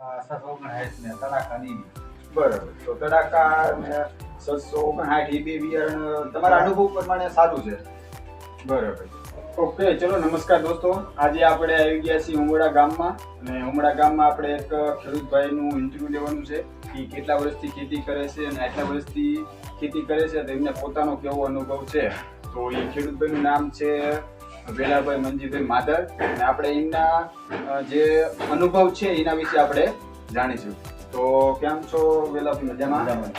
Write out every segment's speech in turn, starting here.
સસ ઓગણસાઠ ને તડાકાની બરાબર. તો તડાકા ને છસો ઓગણસાઠ ઈ બે બિયારણ તમારા અનુભવ પ્રમાણે સારું છે? બરાબર. ઓકે ચલો નમસ્કાર દોસ્તો. આજે આપણે આવી ગયા છીએ ઉમડા ગામમાં અને ઉમડા ગામમાં આપણે એક ખેડૂતભાઈનું ઇન્ટરવ્યુ લેવાનું છે કે કેટલા વર્ષથી ખેતી કરે છે અને આટલા વર્ષથી ખેતી કરે છે તો એમને પોતાનો કેવો અનુભવ છે? તો એ ખેડૂતભાઈનું નામ છે વેલાભાઈ મંજીભાઈ માદર અને આપણે એમના જે અનુભવ છે એના વિશે આપણે જાણીશું. તો કેમ છો વેલાભાઈ મજામાં?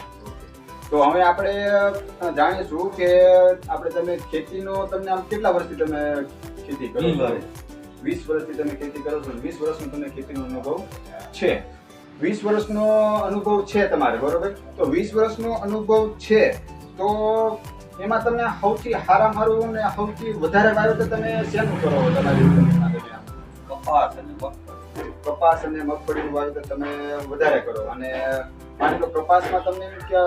તો હવે આપણે જાણીશું કે આપણે તમે ખેતીનો તમને આમ કેટલા વર્ષથી તમે ખેતી કરો છો. વીસ વર્ષથી તમે ખેતી કરો છો. વીસ વર્ષનો તમને ખેતીનો અનુભવ છે. વીસ વર્ષનો અનુભવ છે તમારે બરોબર? તો વીસ વર્ષનો અનુભવ છે. તો એમાં તમને સૌથી હારા સારું ને સૌથી વધારે વાવેતર તમે શેનું કરો તમારી કપાસ અને મગફળી. કપાસ અને મગફળીનું વાવેતર તમે વધારે કરો. અને માની લો કપાસમાં તમને કે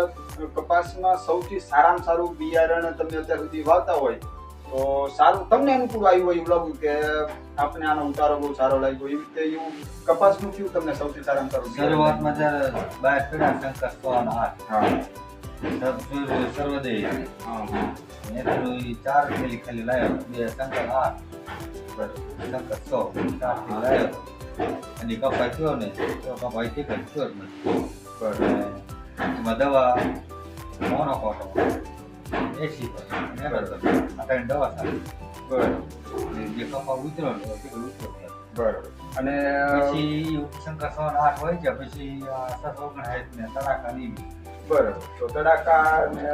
કપાસમાં સૌથી સારામાં સારું બિયારણ તમે અત્યાર સુધી વાવતા હોય તો સારું તમને અનુકૂળ આવ્યું હોય એવું લાગ્યું કે આપણે આનો ઉતારો બહુ સારો લાગ્યો એવી રીતે એવું કપાસનું કયું તમને સૌથી સારામાં સારું શરૂઆતમાં જ્યારે બહાર પડ્યા શંકર સો અને હા. સર્વ- સર્વોદય હા. હા ચાર થેલી ખાલી લાવ્યો બે શંકર આઠ શંકર સો ચાર થેલી લાવ્યો અને કપાસ થયો ને તો કપાસ ઠીક જ થયો જ નથી બરાબર એમાં દવા એસી સારી. બરાબર. જે કપા ઉતરો ને ઉતરો બરાબર. અને પછી શંકર સો આઠ હોય છે પછી સસ ને તડાકા બરાબર. તો તડાકા ને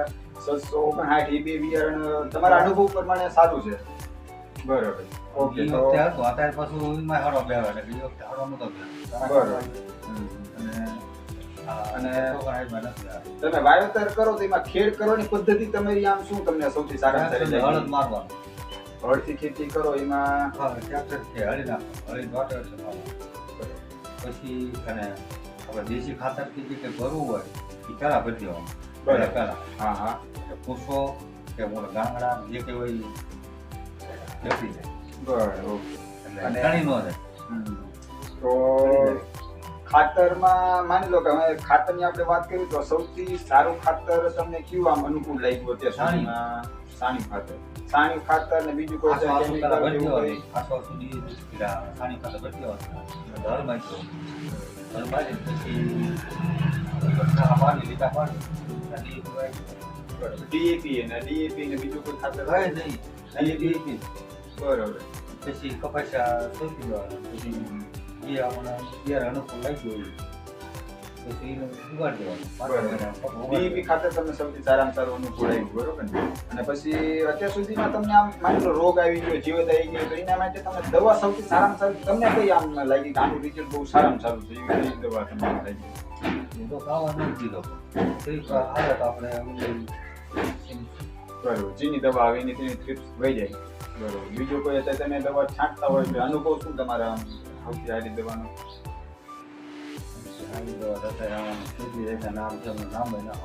ઓગણસાઠ બે બિયારણ તમારા અનુભવ પ્રમાણે સારું છે? બરાબર. ઓકે તો અત્યારે પાછું એમાં હળો બે એટલે ઈ વખતે હળો નતો બરાબર. અને આ અને ઓગણસાઠમાં નથી આવે. તમે વાવેતર કરો તો એમાં ખેડ કરવાની પદ્ધતિ તમારી આમ શું તમને સૌથી સારા હળદ મારવાનું મારવાનું. હળથી ખેતી કરો એમાં? ટ્રેક્ટર છે હળી નાખો હળી વાટર છે પછી અને આપણે દેશી ખાતરથી કે ભરવું હોય એ પેલા ભરી બરાબર. હા હા પૂછો કે મોટા ગાંગડા જે કંઈ હોય ઈ જાય બરાબર ઓકે. અને- ઘણી નો રહે તો ખાતરમાં માની લો કે અમે ખાતરની આપણે વાત કરીએ તો સૌથી સારું ખાતર તમને કયું આમ અનુકૂળ લાગ્યું અત્યાર સાણી. સાણી ખાતર સાણી ખાતર ને બીજું કોઈ સાણી ખાતર હોય ઢળ બાંધ્યો. ઢળ બાંધી પછી ડીએપી અને ડીએપી ને બીજું કોઈ ખાતર કાંઈ નહીં. ખાલી DAP. બરોબર પછી કપાસિયા સોંપી દેવાના. પછી જે આપણને બિયારણ અનુકૂળ હોય ઉગાડી ડીએપી ખાતર તમને સૌથી સારામાં સારું અનુકૂળ આવ્યું બરોબર ને અને પછી અત્યાર સુધીમાં તમને આમ માની રોગ આવી ગયો જીવત આવી ગયો તો એના માટે તમને દવા સૌથી સારામાં સારું તમને કઈ આમ લાગી કે આનું રિઝલ્ટ બહુ સારામાં સારું છે એવી દવા તમને લાગી. એ તો ખાવા નથી દીધો ઈ આપણે બરોબર. જેની દવા આવે એની તેની થ્રિપ્સ વહી જાય. બરોબર. બીજું કોઈ અત્યારે તમે દવા છાંટતા હોય તો અનુભવ શું તમારા સૌથી સારી દવાનો? આવી દવા રીતે નામ છે નામ ય ના.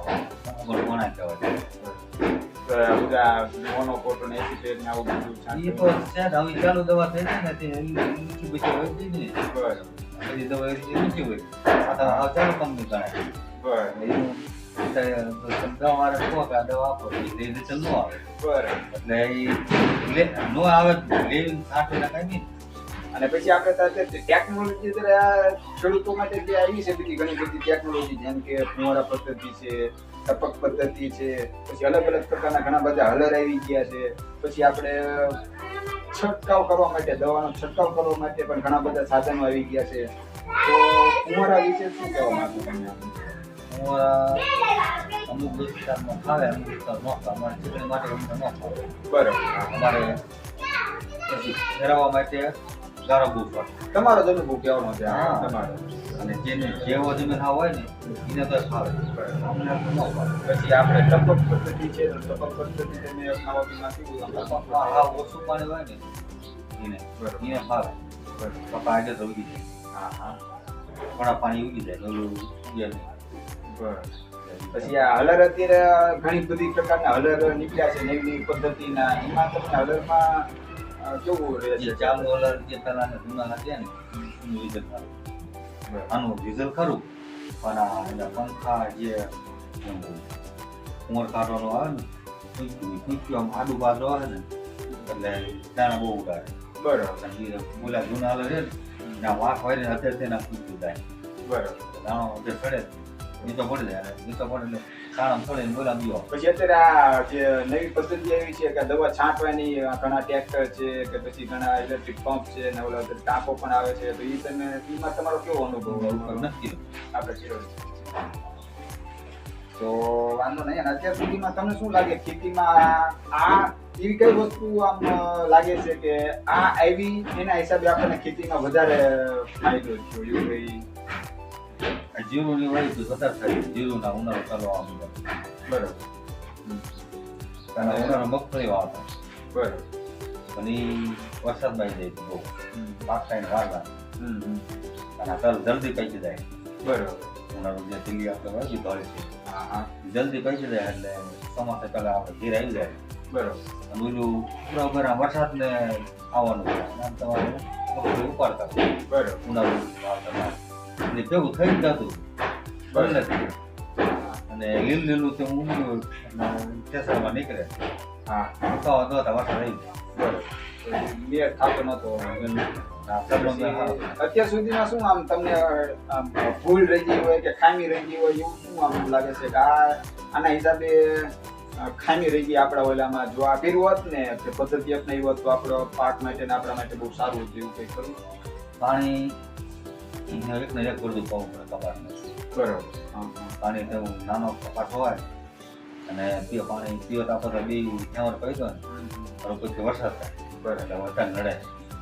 કોણે કહેવાય. બધા મોનોકોટો ને એસિપેટ ને આવું બધું ઈ તો છે ને, ચાલુ દવા થઈ છે ને તે ઊંચી બચી હોય જ ને. બરોબર બધી દવા એવી ઊંચી હોય. આ તો આ ચાલુ કંપની ગણાય. બરોબર એટલે એનું તે તો દવા વાળા કહો કે આ દવા આપો તો ઈ ન આવે. બરાબર એટલે નો આવે નહીં. અને પછી આપણે તો ટેકનોલોજી ખેડૂતો માટે જે આવી છે બીજી ઘણી બધી ટેકનોલોજી જેમ કે ફુવારા પદ્ધતિ છે ટપક પદ્ધતિ છે પછી અલગ અલગ પ્રકારના ઘણા બધા હલર આવી ગયા છે. પછી આપણે છંટકાવ કરવા માટે દવાનો છંટકાવ કરવા માટે પણ ઘણા બધા સાધનો આવી ગયા છે. તો કુંવરા વિશે શું કહેવા માંગુ તમે? અમુક વિસ્તારમાં ખાવે અમુક વિસ્તાર ન ખાવે. અમારે માટે ન ખાવે બરાબર. અમારે પછી ફેરવવા માટે ગારો પડે તમારો જ અનુભવ કહેવાનો છે હા. તમારો. અને જેને જેવો જમીન હોય ને એને તો તો પછી આપણે ટપક પદ્ધતિ છે તો ટપક પદ્ધતિ તમે ખાવા પીવા હા ઓછું પાણી હોય ને એને એને ફાવે પપ્પા આગળ તો ઉગી જાય. હા હા. થોડા પાણી ઉગી જાય ઓલું. બરાબર. પછી આ હલર અત્યારે ઘણી બધી પ્રકારના હલર નીકળ્યા છે નવી નવી પદ્ધતિના. એમાં તમને હલરમાં કેવું રહે ચાલુ ઓલર જે પેલા જૂના હતા ને એનું રિઝલ્ટ આવે આનું ડીઝલ ખરું પણ આ એના પંખા જે ઉમર કાઢવાનો આવે ને કૂંચ્યું આમ આડું બાજુ આવે ને એટલે દાણા બહુ ઉડાડે. બરાબર. ઓલા જૂના હાલે છે ને વાંક હોય ને અત્યારે તેના કૂંચ્યું થાય. બરાબર. દાણો સડે પછી અત્યારે આ જે નવી પદ્ધતિ આવી છે કે દવા છાંટવાની ઘણા ટ્રેક્ટર છે કે પછી ઘણા ઇલેક્ટ્રિક પંપ છે ને ઓલા ટાંકો પણ આવે છે તો એ તમે એમાં તમારો કેવો અનુભવ નથી આપણે તો વાંધો નહીં અત્યાર સુધીમાં તમને શું લાગે ખેતીમાં આ એવી કઈ વસ્તુ આમ લાગે છે કે આ આવી એના હિસાબે આપણને ખેતીમાં વધારે ફાયદો થયો એવું જીરું ની વળી તો વધારે થાય જીરું ના ઉનાળો ચાલુ આવે બરાબર. અને ઉનાળો મગફળી વાવતા. બરાબર. અને વરસાદ બાઈ જાય બહુ. પાક વારલા હમ, હમ. અને તલ જલ્દી પૈકી જાય. બરાબર. ઉનાળો જે દિલ્હી આપણે વાવી ધોળે છે. જલ્દી પૈકી જાય એટલે ચોમાસે પહેલા આપણે ધીર આવી જાય. બરાબર. અને ઓલું પૂરા ભરા વરસાદ ને આવવાનું તમારે મગફળી ઉપાડતા બરોબર. ઉનાળો વાવતા. એટલે ભેગું થઈ જતું. પહેલેથી. અને લીલું લીલું તે ઊંઘ્યું ઠેસામાં નીકળે. હા. તો આવી જાય. બરોબર. મેળ થતો સારો. અત્યાર સુધીમાં શું આમ તમને ભૂલ રહી ગઈ હોય કે ખામી રહી ગઈ હોય એવું શું આમ લાગે છે કે આ આના હિસાબે ખામી રહી ગઈ આપણા ઓલામાં? જો આ કર્યું હોત ને પદ્ધતિ અપનાવી હોત તો આપણો પાક માટે ને આપણા માટે બહુ સારું હતું એવું કંઈ ખરું? પાણી એક ને એક બધું પાવું પડે કપાસ બરોબર. હા, પાણી તેવું નાનો કપાસ હોય અને પીઓ પાણી પીઓ તો બે ઠેવર પડી દો ને. હા. પછી વરસાદ થાય. બરાબર. વરસાદ નડે.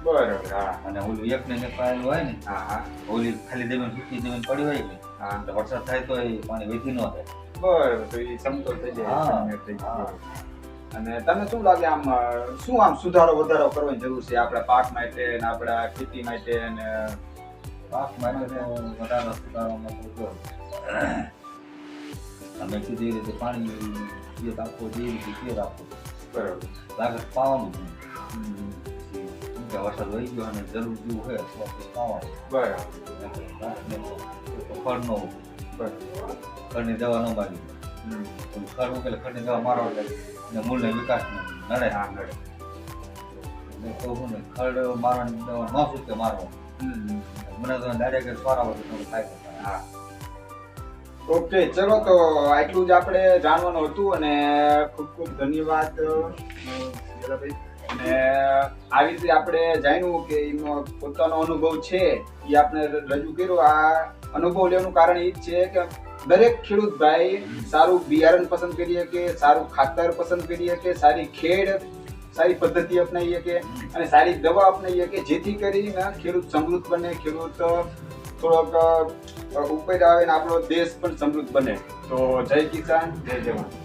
બરાબર હા. અને ઓલું એક ને એક પાયેલું હોય ને હા હા. ઓલી ખાલી જમીન સૂકી જમીન પડી હોય ને હા. તો વરસાદ થાય તો એ પાણી વેચી ન થાય બરાબર તો એ સમતોલ થઈ જાય. અને તમને શું લાગે આમ શું આમ સુધારો વધારો કરવાની જરૂર છે આપણા પાક માટે ને આપણા ખેતી માટે ને પાક માટે તો વધારે સુધારવામાં તો જો અમે કીધું એ રીતે પાણી પિયત આપવો જે રીતે પિયત આપવો બરોબર. લાગત પાવાનું શું કે વરસાદ વહી ગયો અને જરૂર જેવું હોય તો પાવાનું. બરોબર. ખડ નો ખડની દવા ન મારી. ખડ ઉકેલે ખડની દવા મારો એટલે એને મૂળને વિકાસ નડે. હા, નડે. તો ને ખડ મારવાની દવા ન સૂકે મારવાનું. મને તો ડાયરેક્ટ સ્વારા વધુ તો છે હા. ઓકે ચલો તો આટલું જ આપણે જાણવાનું હતું અને ખૂબ ખૂબ ધન્યવાદ અને આવી રીતે આપણે જાણ્યું કે એનો પોતાનો અનુભવ છે, એ આપણે રજૂ કર્યો. આ અનુભવ લેવાનું કારણ એ જ છે કે દરેક ખેડૂત ભાઈ સારું બિયારણ પસંદ કરીએ કે સારું ખાતર પસંદ કરીએ કે સારી ખેડ સારી પદ્ધતિ અપનાવીએ કે અને સારી દવા અપનાવીએ કે જેથી કરીને ખેડૂત સમૃદ્ધ બને, ખેડૂત થોડોક ઉપર આવે ને આપણો દેશ પણ સમૃદ્ધ બને. તો જય કિસાન, જય જવાન.